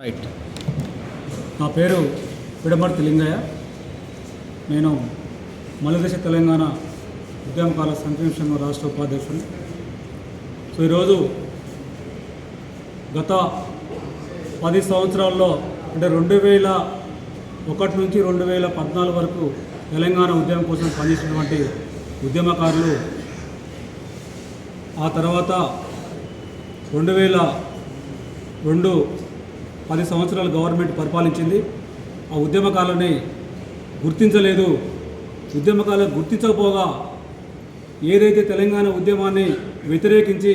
Right నా పేరు పిడమర్తి లింగయ్య. నేను మలుదశ తెలంగాణ ఉద్యమకాల సంక్షేమ సంఘం రాష్ట్ర ఉపాధ్యక్షుడు సో ఈరోజు గత పది సంవత్సరాల్లో అంటే రెండు వేల ఒకటి నుంచి రెండు వేల పద్నాలుగు వరకు తెలంగాణ ఉద్యమం కోసం పనిచేసినటువంటి ఉద్యమకారులు ఆ తర్వాత రెండు వేల రెండు పది సంవత్సరాలు గవర్నమెంట్ పరిపాలించింది. ఆ ఉద్యమకాలని గుర్తించలేదు. ఉద్యమకాలం గుర్తించకపోగా ఏదైతే తెలంగాణ ఉద్యమాన్ని వ్యతిరేకించి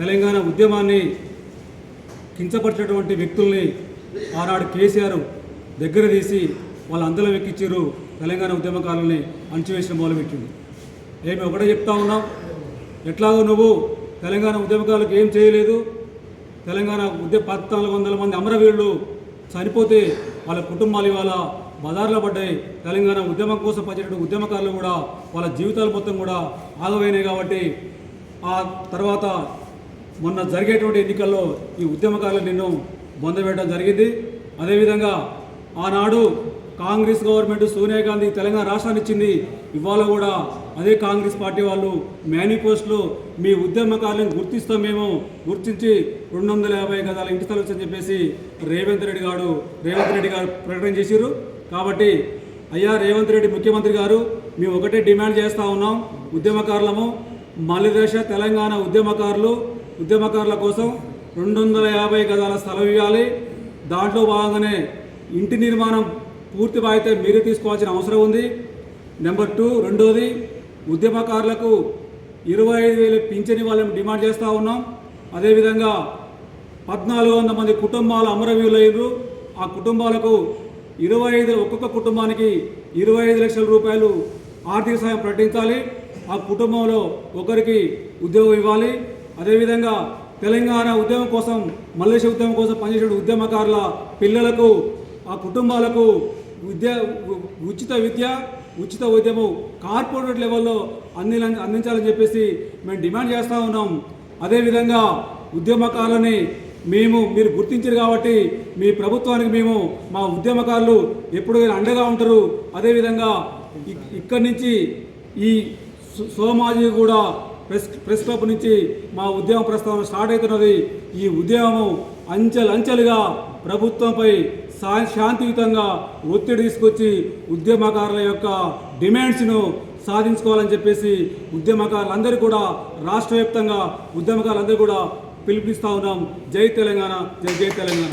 తెలంగాణ ఉద్యమాన్ని కించపరిచినటువంటి వ్యక్తుల్ని ఆనాడు కేసీఆర్ దగ్గర తీసి వాళ్ళ అందరం ఎక్కించారు తెలంగాణ ఉద్యమకాలని అణచివేసిన మొదలుపెట్టింది ఏమి ఒకటే చెప్తా ఉన్నాం. ఎట్లాగో నువ్వు తెలంగాణ ఉద్యమకాలకు ఏం చేయలేదు. తెలంగాణ ఉద్యమ పద్నాలుగు వందల మంది అమరవీరులు చనిపోతే వాళ్ళ కుటుంబాలు ఇవాళ బజార్లో పడ్డాయి. తెలంగాణ ఉద్యమం కోసం పనిచేసిన ఉద్యమకారులు కూడా వాళ్ళ జీవితాలు మొత్తం కూడా ఆగవైనాయి కాబట్టి ఆ తర్వాత మొన్న జరిగేటువంటి ఎన్నికల్లో ఈ ఉద్యమకారులు నిన్ను బొందబెట్టడం జరిగింది. అదేవిధంగా ఆనాడు కాంగ్రెస్ గవర్నమెంట్ సోనియా గాంధీ తెలంగాణ రాష్ట్రాన్ని ఇచ్చింది. ఇవాళ కూడా అదే కాంగ్రెస్ పార్టీ వాళ్ళు మేనిఫెస్టోలో మీ ఉద్యమకారులను గుర్తిస్తాం మేము గుర్తించి రెండు వందల యాభై గదాల ఇంటి స్థలం అని చెప్పేసి రేవంత్ రెడ్డి గారు రేవంత్ రెడ్డి గారు ప్రకటన చేశారు కాబట్టి అయ్యా రేవంత్ రెడ్డి ముఖ్యమంత్రి గారు మేము ఒకటే డిమాండ్ చేస్తూ ఉన్నాం. ఉద్యమకారులము మలిదశ తెలంగాణ ఉద్యమకారులు ఉద్యమకారుల కోసం రెండు వందల యాభై గదాల స్థలం ఇవ్వాలి. దాంట్లో భాగంగానే ఇంటి నిర్మాణం పూర్తి బాధ్యత మీరే తీసుకోవాల్సిన అవసరం ఉంది. నెంబర్ టూ రెండోది ఉద్యమకారులకు ఇరవై ఐదు వేలు పింఛని వాళ్ళని డిమాండ్ చేస్తూ ఉన్నాం. అదేవిధంగా పద్నాలుగు వందల మంది కుటుంబాలు అమరవీరులయ్యారు. ఆ కుటుంబాలకు ఇరవై ఐదు ఒక్కొక్క కుటుంబానికి ఇరవై ఐదు లక్షల రూపాయలు ఆర్థిక సాయం ప్రకటించాలి. ఆ కుటుంబంలో ఒకరికి ఉద్యోగం ఇవ్వాలి. అదేవిధంగా తెలంగాణ ఉద్యమం కోసం మల్లేశ ఉద్యమం కోసం పనిచేసే ఉద్యమకారుల పిల్లలకు ఆ కుటుంబాలకు విద్య ఉచిత విద్య ఉచిత ఉద్యమం కార్పొరేట్ లెవెల్లో అంది అందించాలని చెప్పేసి మేము డిమాండ్ చేస్తూ ఉన్నాం. అదేవిధంగా ఉద్యమకారులని మేము మీరు గుర్తించారు కాబట్టి మీ ప్రభుత్వానికి మేము మా ఉద్యమకారులు ఎప్పుడు అండగా ఉంటారు. అదేవిధంగా ఇక్కడి నుంచి ఈ సో- సోమాజీ కూడా ప్రెస్ ప్రెస్ క్లబ్ నుంచి మా ఉద్యమ ప్రస్తావన స్టార్ట్ అవుతున్నది. ఈ ఉద్యమం అంచెలంచెలుగా ప్రభుత్వంపై శా- శాంతియుతంగా ఒత్తిడి తీసుకొచ్చి ఉద్యమకారుల యొక్క డిమాండ్స్ను సాధించుకోవాలని చెప్పేసి ఉద్యమకారులందరూ కూడా రాష్ట్ర వ్యాప్తంగా ఉద్యమకారులందరూ కూడా పిలుపునిస్తా ఉన్నాం. జై తెలంగాణ జై జై తెలంగాణ.